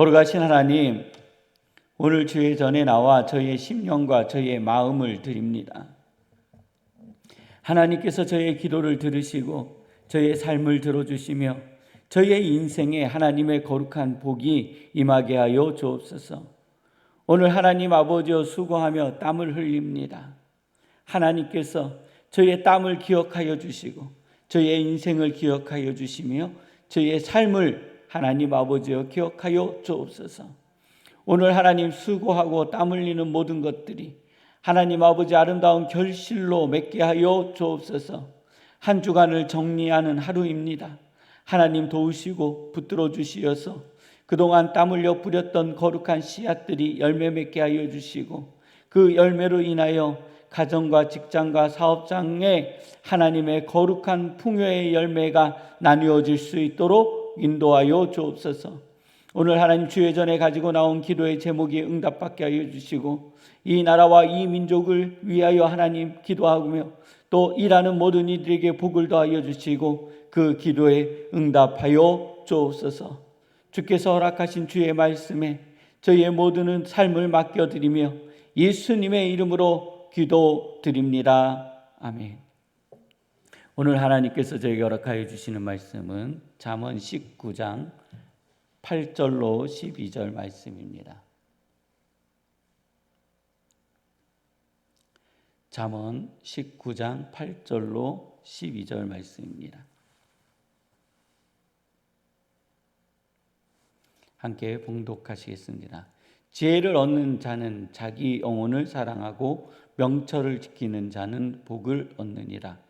거룩하신 하나님, 오늘 주의 전에 나와 저희의 심령과 저희의 마음을 드립니다. 하나님께서 저희의 기도를 들으시고 저희의 삶을 들어주시며 저희의 인생에 하나님의 거룩한 복이 임하게 하여 주옵소서. 오늘 하나님 아버지여 수고하며 땀을 흘립니다. 하나님께서 저희의 땀을 기억하여 주시고 저희의 인생을 기억하여 주시며 저희의 삶을 하나님 아버지여 기억하여 주옵소서. 오늘 하나님 수고하고 땀 흘리는 모든 것들이 하나님 아버지 아름다운 결실로 맺게 하여 주옵소서. 한 주간을 정리하는 하루입니다. 하나님 도우시고 붙들어 주시어서 그동안 땀 흘려 뿌렸던 거룩한 씨앗들이 열매 맺게 하여 주시고 그 열매로 인하여 가정과 직장과 사업장에 하나님의 거룩한 풍요의 열매가 나누어질 수 있도록 인도하여 주옵소서. 오늘 하나님 주의 전에 가지고 나온 기도의 제목이 응답받게 하여 주시고 이 나라와 이 민족을 위하여 하나님 기도하며 또 일하는 모든 이들에게 복을 더하여 주시고 그 기도에 응답하여 주옵소서. 주께서 허락하신 주의 말씀에 저희의 모든 삶을 맡겨드리며 예수님의 이름으로 기도드립니다. 아멘. 오늘 하나님께서 저에게 허락하여 주시는 말씀은 잠언 19장 8절로 12절 말씀입니다. 잠언 19장 8절로 12절 말씀입니다. 함께 봉독하시겠습니다. 지혜를 얻는 자는 자기 영혼을 사랑하고 명철을 지키는 자는 복을 얻느니라.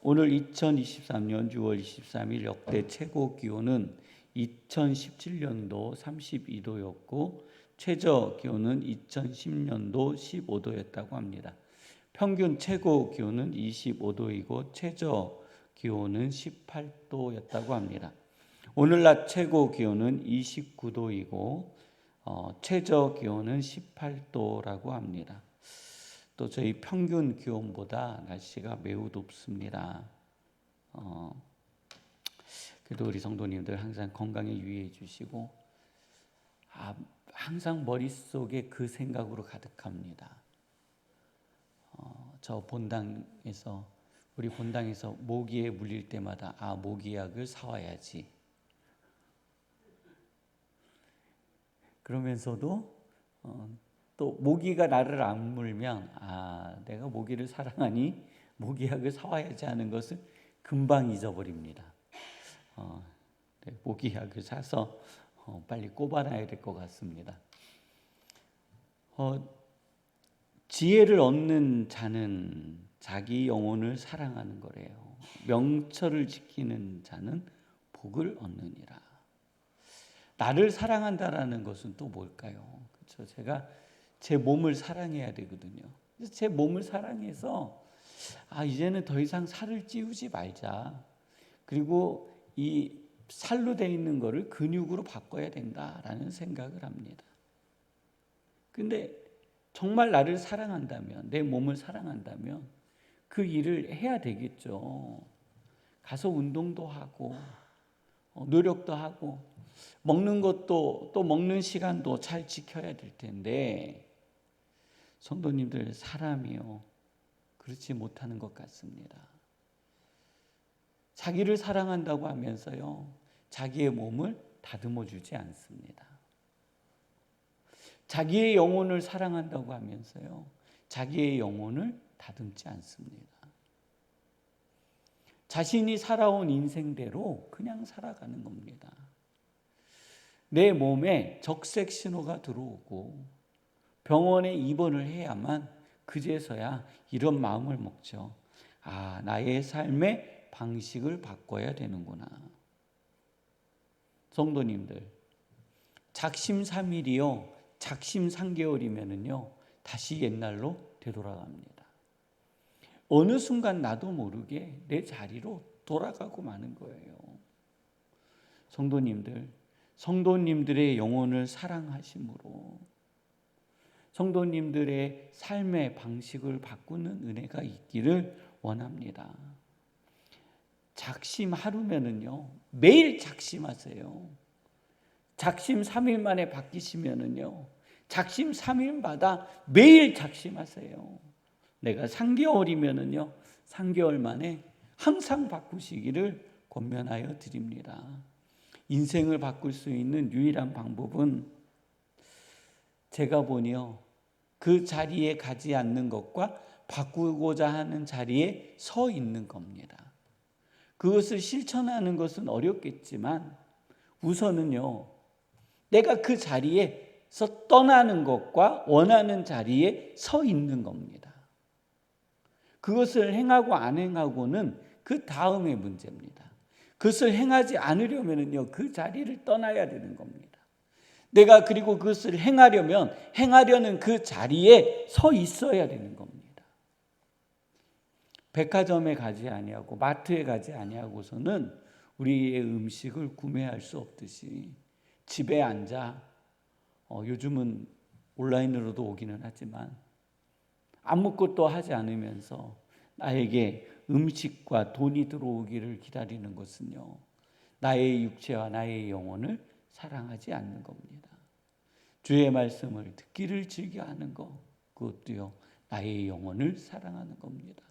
오늘 2023년 6월 23일 역대 최고 기온은 2017년도 32도였고 최저 기온은 2010년도 15도였다고 합니다. 평균 최고 기온은 25도이고 최저 기온은 18도였다고 합니다. 오늘 낮 최고 기온은 29도이고 어, 최저 기온은 18도라고 합니다. 또 저희 평균 기온보다 날씨가 매우 높습니다. 어, 그래도 우리 성도님들 항상 건강에 유의해 주시고 아, 항상 머릿속에 그 생각으로 가득합니다. 어, 저 본당에서 우리 본당에서 모기에 물릴 때마다 아 모기약을 사와야지. 그러면서도 어, 또 모기가 나를 안 물면 아 내가 모기를 사랑하니 모기약을 사와야지 하는 것을 금방 잊어버립니다. 어, 네, 모기약을 사서 어, 빨리 꼽아놔야 될 것 같습니다. 어, 지혜를 얻는 자는 자기 영혼을 사랑하는 거래요. 명철을 지키는 자는 복을 얻느니라. 나를 사랑한다라는 것은 또 뭘까요? 그렇죠. 제가 제 몸을 사랑해야 되거든요. 제 몸을 사랑해서 아 이제는 더 이상 살을 찌우지 말자. 그리고 이 살로 돼 있는 거를 근육으로 바꿔야 된다라는 생각을 합니다. 근데 정말 나를 사랑한다면 내 몸을 사랑한다면 그 일을 해야 되겠죠. 가서 운동도 하고 어, 노력도 하고 먹는 것도 또 먹는 시간도 잘 지켜야 될 텐데 성도님들 사람이요 그렇지 못하는 것 같습니다. 자기를 사랑한다고 하면서요 자기의 몸을 다듬어 주지 않습니다. 자기의 영혼을 사랑한다고 하면서요 자기의 영혼을 다듬지 않습니다. 자신이 살아온 인생대로 그냥 살아가는 겁니다. 내 몸에 적색 신호가 들어오고 병원에 입원을 해야만 그제서야 이런 마음을 먹죠. 아, 나의 삶의 방식을 바꿔야 되는구나. 성도님들, 작심 3일이요. 작심 3개월이면은요. 다시 옛날로 되돌아갑니다. 어느 순간 나도 모르게 내 자리로 돌아가고 마는 거예요. 성도님들, 성도님들의 영혼을 사랑하심으로 성도님들의 삶의 방식을 바꾸는 은혜가 있기를 원합니다. 작심 하루면은요, 매일 작심하세요. 작심 3일 만에 바뀌시면은요, 작심 3일마다 매일 작심하세요. 내가 3개월이면은요, 3개월 만에 항상 바꾸시기를 권면하여 드립니다. 인생을 바꿀 수 있는 유일한 방법은 제가 보니요, 그 자리에 가지 않는 것과 바꾸고자 하는 자리에 서 있는 겁니다. 그것을 실천하는 것은 어렵겠지만 우선은요, 내가 그 자리에서 떠나는 것과 원하는 자리에 서 있는 겁니다. 그것을 행하고 안 행하고는 그 다음의 문제입니다. 그것을 행하지 않으려면요, 그 자리를 떠나야 되는 겁니다. 내가 그리고 그것을 행하려면 행하려는 그 자리에 서 있어야 되는 겁니다. 백화점에 가지 아니하고 마트에 가지 아니하고서는 우리의 음식을 구매할 수 없듯이 집에 앉아 어, 요즘은 온라인으로도 오기는 하지만 아무것도 하지 않으면서 나에게 음식과 돈이 들어오기를 기다리는 것은요 나의 육체와 나의 영혼을 사랑하지 않는 겁니다. 주의 말씀을 듣기를 즐겨 하는 것 그것도요 나의 영혼을 사랑하는 겁니다.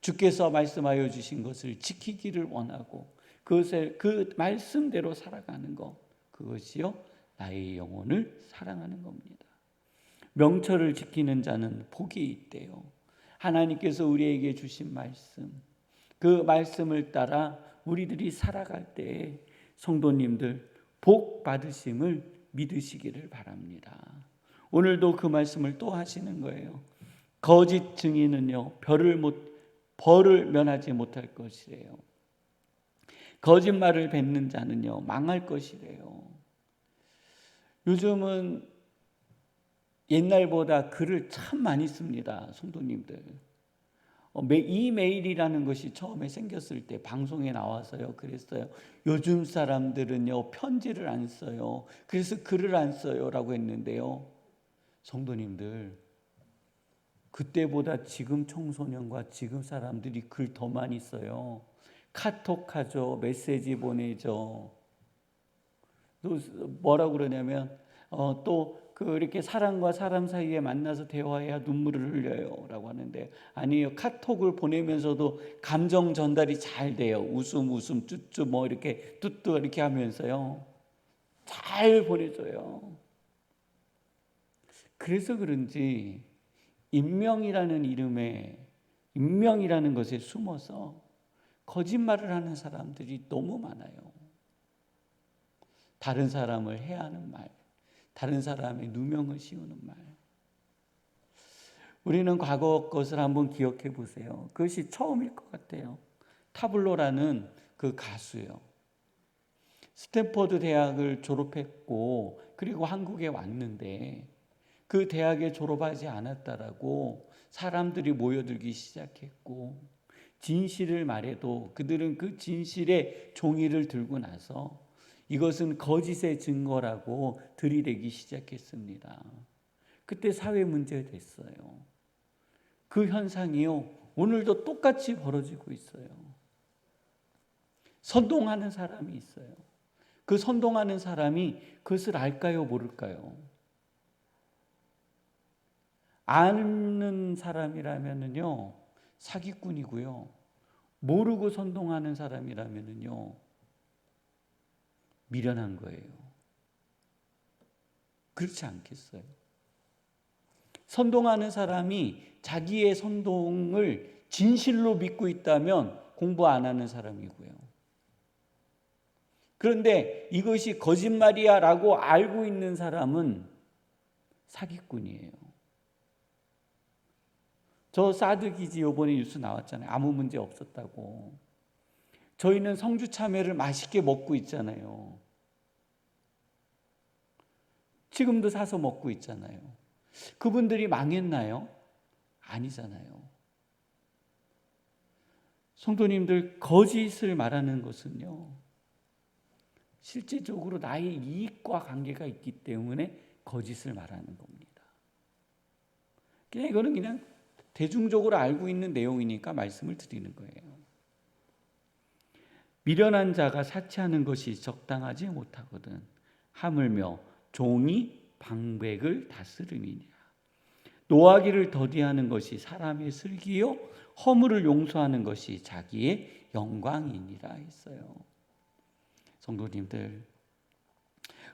주께서 말씀하여 주신 것을 지키기를 원하고 그것을 그 말씀대로 살아가는 것 그것이요 나의 영혼을 사랑하는 겁니다. 명철을 지키는 자는 복이 있대요. 하나님께서 우리에게 주신 말씀 그 말씀을 따라 우리들이 살아갈 때 성도님들 복 받으심을 믿으시기를 바랍니다. 오늘도 그 말씀을 또 하시는 거예요. 거짓 증인은요 별을 못 벌을 면하지 못할 것이래요. 거짓말을 뱉는 자는요 망할 것이래요. 요즘은 옛날보다 글을 참 많이 씁니다, 성도님들. 어, 이메일이라는 것이 처음에 생겼을 때 방송에 나와서요. 그랬어요. 요즘 사람들은요, 편지를 안 써요. 그래서 글을 안 써요 라고 했는데요. 성도님들, 그때보다 지금 청소년과 지금 사람들이 글 더 많이 써요. 카톡하죠. 메시지 보내죠. 또 뭐라고 그러냐면 어, 또 그 이렇게 사람과 사람 사이에 만나서 대화해야 눈물을 흘려요라고 하는데 아니요. 카톡을 보내면서도 감정 전달이 잘 돼요. 웃음 웃음 쭈쭈 뭐 이렇게 뚜뚜 이렇게 하면서요. 잘 보내줘요. 그래서 그런지 인명이라는 이름에 인명이라는 것에 숨어서 거짓말을 하는 사람들이 너무 많아요. 다른 사람을 해하는 말, 다른 사람의 누명을 씌우는 말. 우리는 과거 것을 한번 기억해 보세요. 그것이 처음일 것 같아요. 타블로라는 그 가수요. 스탠퍼드 대학을 졸업했고 그리고 한국에 왔는데 그 대학에 졸업하지 않았다라고 사람들이 모여들기 시작했고 진실을 말해도 그들은 그 진실의 종이를 들고 나서 이것은 거짓의 증거라고 들이대기 시작했습니다. 그때 사회 문제가 됐어요. 그 현상이요. 오늘도 똑같이 벌어지고 있어요. 선동하는 사람이 있어요. 그 선동하는 사람이 그것을 알까요, 모를까요? 아는 사람이라면은요 사기꾼이고요 모르고 선동하는 사람이라면은요 미련한 거예요. 그렇지 않겠어요? 선동하는 사람이 자기의 선동을 진실로 믿고 있다면 공부 안 하는 사람이고요. 그런데 이것이 거짓말이야 라고 알고 있는 사람은 사기꾼이에요. 저 사드 기지 요번에 뉴스 나왔잖아요. 아무 문제 없었다고. 저희는 성주 참외를 맛있게 먹고 있잖아요. 지금도 사서 먹고 있잖아요. 그분들이 망했나요? 아니잖아요. 성도님들 거짓을 말하는 것은요. 실제적으로 나의 이익과 관계가 있기 때문에 거짓을 말하는 겁니다. 그냥 이거는 그냥 대중적으로 알고 있는 내용이니까 말씀을 드리는 거예요. 미련한 자가 사치하는 것이 적당하지 못하거든 하물며 종이 방백을 다스림이냐 노하기를 더디하는 것이 사람의 슬기요 허물을 용서하는 것이 자기의 영광이니라 했어요. 성도님들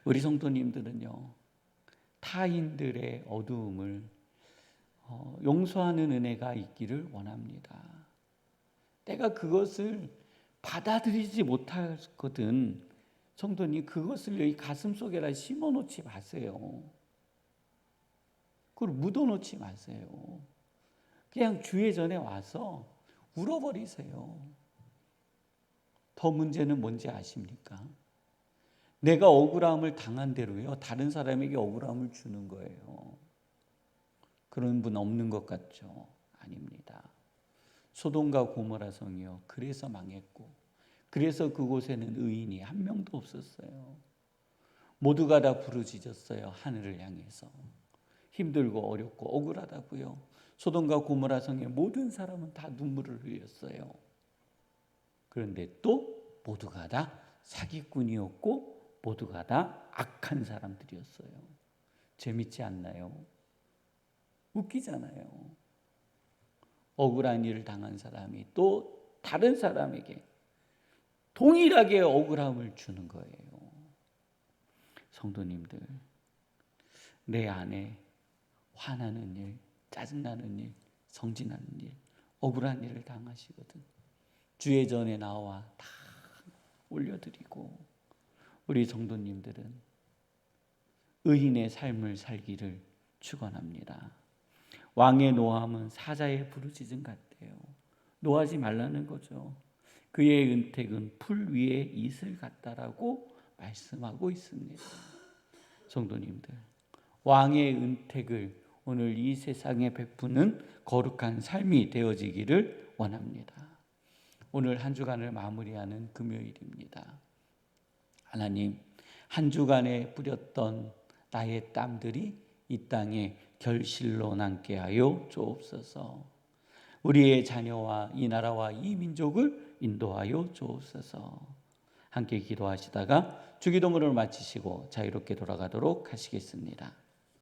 우리 성도님들은요 타인들의 어두움을 어, 용서하는 은혜가 있기를 원합니다. 때가 그것을 받아들이지 못하거든 성도님 그것을 여기 가슴 속에다 심어 놓지 마세요. 그걸 묻어 놓지 마세요. 그냥 주의 전에 와서 울어버리세요. 더 문제는 뭔지 아십니까? 내가 억울함을 당한 대로요. 다른 사람에게 억울함을 주는 거예요. 그런 분 없는 것 같죠? 아닙니다. 소돔과 고모라 성이요. 그래서 망했고, 그래서 그곳에는 의인이 한 명도 없었어요. 모두가 다 부르짖었어요. 하늘을 향해서. 힘들고 어렵고 억울하다고요. 소돔과 고모라 성의 모든 사람은 다 눈물을 흘렸어요. 그런데 또 모두가 다 사기꾼이었고 모두가 다 악한 사람들이었어요. 재밌지 않나요? 웃기잖아요. 억울한 일을 당한 사람이 또 다른 사람에게 동일하게 억울함을 주는 거예요. 성도님들, 내 안에 화나는 일, 짜증나는 일, 성진하는 일, 억울한 일을 당하시거든. 주의 전에 나와 다 올려드리고 우리 성도님들은 의인의 삶을 살기를 축원합니다. 왕의 노함은 사자의 부르짖음 같대요. 노하지 말라는 거죠. 그의 은택은 풀 위에 이슬 같다라고 말씀하고 있습니다. 성도님들, 왕의 은택을 오늘 이 세상에 베푸는 거룩한 삶이 되어지기를 원합니다. 오늘 한 주간을 마무리하는 금요일입니다. 하나님, 한 주간에 뿌렸던 나의 땀들이 이 땅에 결실로 남게 하여 주옵소서. 우리의 자녀와 이 나라와 이 민족을 인도하여 주옵소서. 함께 기도하시다가 주기도문을 마치시고 자유롭게 돌아가도록 하시겠습니다.